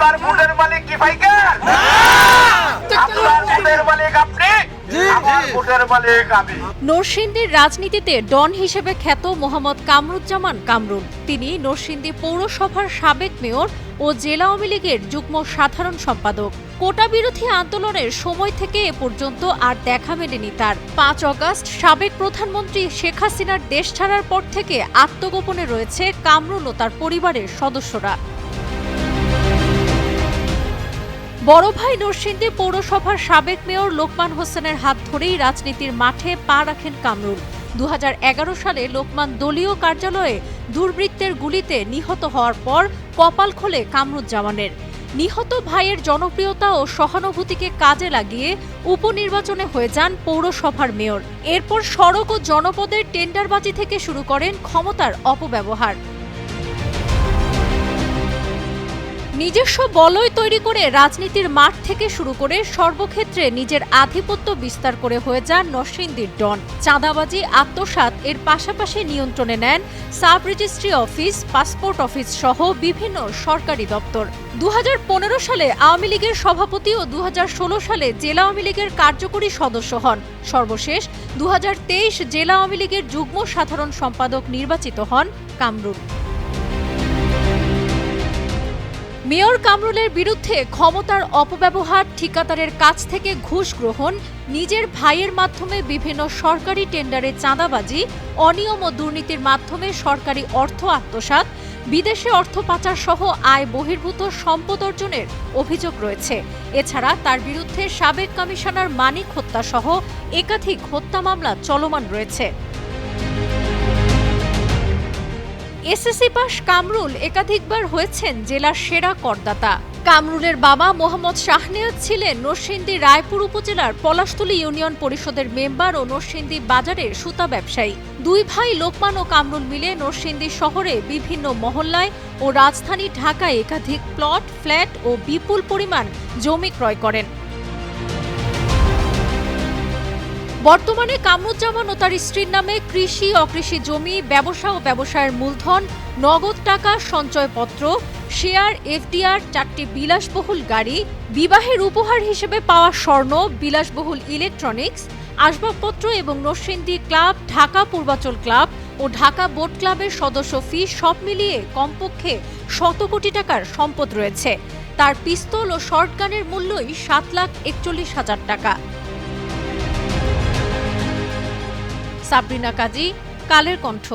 আপনার ভোটের মালিক কি ফাইকার আপনার ভোটের মালিক আপনি? নরসিংদীর রাজনীতিতে ডন হিসেবে খ্যাত মোহাম্মদ কামরুজ্জামান কামরুল। তিনি নরসিংদী পৌরসভার সাবেক মেয়র ও জেলা আওয়ামী লীগের যুগ্ম সাধারণ সম্পাদক। কোটা বিরোধী আন্দোলনের সময় থেকে এ পর্যন্ত আর দেখা মেলেনি তার। পাঁচ অগস্ট সাবেক প্রধানমন্ত্রী শেখ হাসিনার দেশ ছাড়ার পর থেকে আত্মগোপনে রয়েছে কামরুল ও তার পরিবারের সদস্যরা। বড় ভাই নরসিংদী পৌরসভার সাবেক মেয়র লোকমান হোসেনের হাত ধরেই রাজনীতির মাঠে পা রাখেন কামরুল। দু হাজার এগারো সালে লোকমান দলীয় কার্যালয়ে দুর্বৃত্তের গুলিতে নিহত হওয়ার পর কপাল খোলে কামরুজ্জামানের। নিহত ভাইয়ের জনপ্রিয়তা ও সহানুভূতিকে কাজে লাগিয়ে উপনির্বাচনে হয়ে যান পৌরসভার মেয়র। এরপর সড়ক ও জনপদের টেন্ডারবাজি থেকে শুরু করেন ক্ষমতার অপব্যবহার। নিজস্ব বলয় তৈরি করে রাজনীতির মাঠ থেকে শুরু করে সর্বক্ষেত্রে নিজের আধিপত্য বিস্তার করে হয়ে যান নরসিংদীর ডন। চাঁদাবাজি, আত্মসাৎ এর পাশাপাশি নিয়ন্ত্রণে নেন sub registry office, passport office সহ বিভিন্ন সরকারি দপ্তর। দু হাজার পনেরো সালে আওয়ামী লীগের সভাপতি ও দু হাজার ষোলো সালে জেলা আওয়ামী লীগের কার্যকরী সদস্য হন। সর্বশেষ দু হাজার তেইশ জেলা আওয়ামী লীগের যুগ্ম সাধারণ সম্পাদক নির্বাচিত হন কামরুল। মেয়র কামরুলের বিরুদ্ধে ক্ষমতার অপব্যবহার ঠিকাদারের কাছ থেকে ঘুষ গ্রহণ, নিজের ভাইয়ের মাধ্যমে বিভিন্ন সরকারি টেন্ডারে চাঁদাবাজি, অনিয়ম ও দুর্নীতির মাধ্যমে সরকারি অর্থ আত্মসাৎ, বিদেশে অর্থ পাচার সহ আয় বহির্ভূত সম্পদ অর্জনের অভিযোগ রয়েছে। এছাড়া তার বিরুদ্ধে সাবেক কমিশনার মানিক হত্যা সহ একাধিক হত্যা মামলা চলমান রয়েছে। এসএসসি পাস কামরুল একাধিকবার হয়েছেন জেলার সেরা করদাতা। কামরুলের বাবা মোহাম্মদ শাহনেয়াজ ছিলেন নরসিংদী রায়পুর উপজেলার পলাশতুলি ইউনিয়ন পরিষদের মেম্বার ও নরসিংদী বাজারের সুতা ব্যবসায়ী। দুই ভাই লোকমান ও কামরুল মিলে নরসিংদী শহরে বিভিন্ন মহল্লায় ও রাজধানী ঢাকায় একাধিক প্লট, ফ্ল্যাট ও বিপুল পরিমাণ জমি ক্রয় করেন। বর্তমানে কামরুজ্জামান ও তার স্ত্রীর নামে কৃষি অকৃষি জমি, ব্যবসা ও ব্যবসায়ের মূলধন, নগদ টাকা, সঞ্চয়পত্র, শেয়ার, এফডিআর, চারটি বিলাসবহুল গাড়ি, বিবাহের উপহার হিসেবে পাওয়া স্বর্ণ, বিলাসবহুল ইলেকট্রনিক্স, আসবাবপত্র এবং নরসিংদী ক্লাব, ঢাকা পূর্বাচল ক্লাব ও ঢাকা বোট ক্লাবের সদস্য ফি সব মিলিয়ে কমপক্ষে শত কোটি টাকার সম্পদ রয়েছে। তার পিস্তল ও শর্টগানের মূল্যই সাত লাখ একচল্লিশ হাজার টাকা। সাবরিনা কাজী কালের কণ্ঠ।